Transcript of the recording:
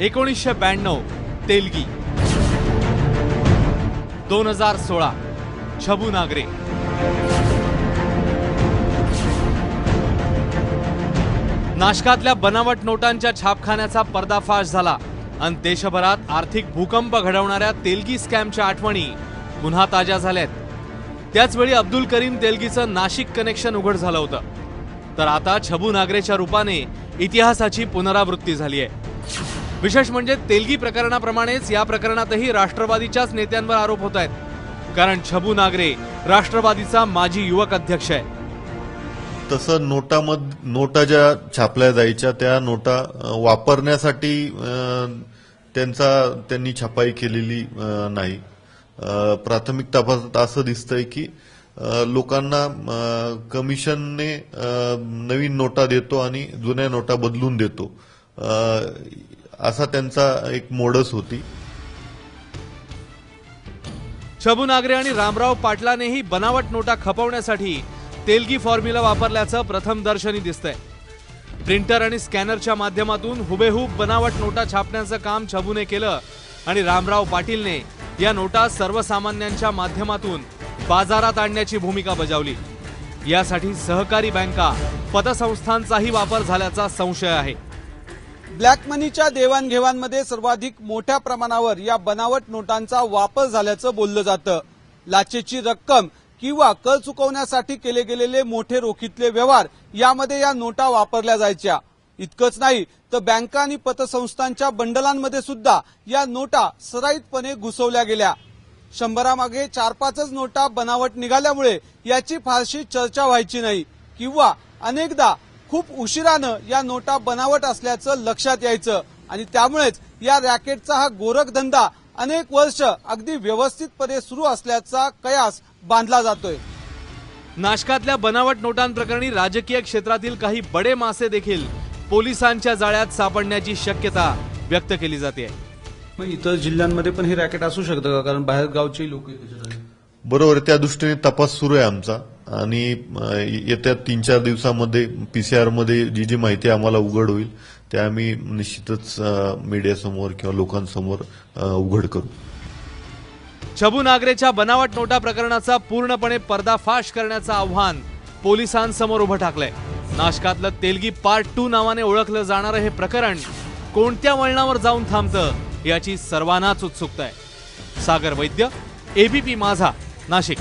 एकोणीसशे ब्याण्णव तेलगी. दोन हजार सोळा छबू नागरे. नाशकातल्या बनावट नोटांच्या छापखान्याचा पर्दाफाश झाला आणि देशभरात आर्थिक भूकंप घडवणाऱ्या तेलगी स्कॅमच्या आठवणी पुन्हा ताज्या झाल्यात. त्याचवेळी अब्दुल करीम तेलगीचं नाशिक कनेक्शन उघड झालं होतं. तर आता छबू नागरेच्या रूपाने इतिहासाची पुनरावृत्ती झाली आहे. विशेष म्हणजे तेलगी प्रकरणाप्रमाणेच या प्रकरणातही राष्ट्रवादीच्याच नेत्यांवर आरोप होत आहेत. कारण छबू नागरे राष्ट्रवादीचा माजी युवक अध्यक्ष आहे. तसं नोटामध नोटा ज्या छापल्या जायच्या त्या नोटा वापरण्यासाठी त्यांचा त्यांनी छपाई केलेली नाही. प्राथमिक तपासात असं दिसतंय की लोकांना कमिशनने नवीन नोटा देतो आणि जुन्या नोटा बदलून देतो. असा त्यांचा एक मोडस होती. शबू नागरे आणि रामराव पाटलानेही बनावट नोटा खपवण्यासाठी तेलगी फॉर्म्युला वापरल्याचं प्रथम दर्शनी दिसतंय. प्रिंटर आणि स्कॅनरच्या माध्यमातून हुबेहूब बनावट नोटा छापण्याचं काम छबूने केलं आणि रामराव पाटीलने या नोटा सर्वसामान्यांच्या माध्यमातून बाजारात आणण्याची भूमिका बजावली. यासाठी सहकारी बँका पतसंस्थांचाही वापर झाल्याचा संशय आहे. ब्लॅक मनीच्या देवाणघेवाणमध्ये सर्वाधिक मोठ्या प्रमाणावर या बनावट नोटांचा वापर झाल्याचं बोललं जातं. लाचेची रक्कम किंवा कर चुकवण्यासाठी केले गेलेले मोठे रोखीतले व्यवहार यामध्ये या नोटा वापरल्या जायच्या. इतकंच नाही तर बँका आणि पतसंस्थांच्या बंडलांमध्ये सुद्धा या नोटा सराईतपणे घुसवल्या गेल्या. शंभरामागे चार पाचच नोटा बनावट निघाल्यामुळे याची फारशी चर्चा व्हायची नाही. किंवा अनेकदा खूप उशिरानं या नोटा बनावट असल्याचं लक्षात यायचं. आणि त्यामुळेच या रॅकेटचा हा गोरखधंदा अनेक वर्ष अगदी व्यवस्थितपणे सुरू असल्याचा कयास बांधला जातोय. नाशकातल्या बनावट नोटांप्रकरणी राजकीय क्षेत्रातील काही बडे मासे देखील पोलिसांच्या जाळ्यात सापडण्याची शक्यता व्यक्त केली जाते. मग इतर जिल्ह्यांमध्ये पण हे रॅकेट असू शकतं का? कारण बाहेर गावचे लोक बरोबर. त्या दृष्टीने तपास सुरू आहे आमचा. आणि येत्या तीन चार दिवसामध्ये पीसीआरमध्ये जी जी माहिती आम्हाला उघड होईल ते आम्ही निश्चितच मीडियासमोर किंवा लोकांसमोर उघड करू. छबू नागरेच्या बनावट नोटा प्रकरणाचा पूर्णपणे पर्दाफाश करण्याचं आव्हान पोलिसांसमोर उभं टाकलंय नाशकातलं तेलगी पार्ट टू नावाने ओळखलं जाणारं हे प्रकरण कोणत्या वळणावर जाऊन थांबतं याची सर्वांनाच उत्सुकता आहे. सागर वैद्य एबीपी माझा नाशिक.